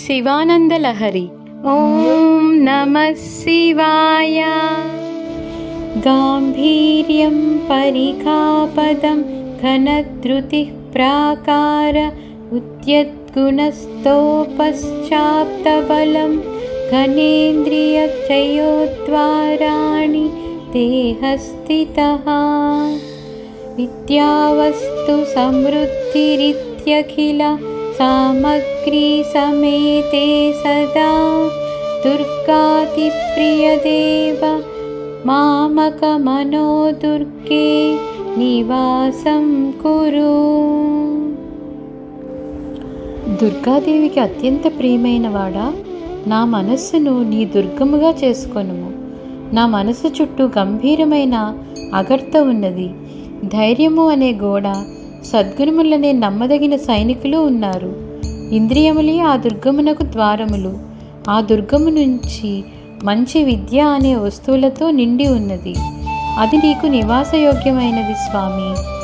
शिवानन्दलहरि। ॐ नमः शिवाय। गाम्भीर्यं परिकापदं घनधृतिः प्राकार उद्यद्गुणस्तोपश्चाप्तबलं घनेन्द्रियचयोद्वाराणि देहस्थितः। विद्यावस्तु समृद्धिरित्यखिल సమృద్ధిరిత్యఖిల సామగ్రీ సమేతే సదా దుర్గాతిప్రియదేవ మామకమనో దుర్గే నివాసం కురు దుర్గాదేవికి అత్యంత ప్రియమైన వాడా నా మనస్సును నీ దుర్గముగా చేసుకొనుము. నా మనసు చుట్టూ గంభీరమైన అగర్త ఉన్నది. ధైర్యము అనే గోడ సద్గుణములనే నమ్మదగిన సైనికులు ఉన్నారు. ఇంద్రియములే ఆ దుర్గమునకు ద్వారములు. ఆ దుర్గము నుంచి మంచి విద్య అనే వస్తువులతో నిండి ఉన్నది. అది నీకు నివాసయోగ్యమైనది స్వామి.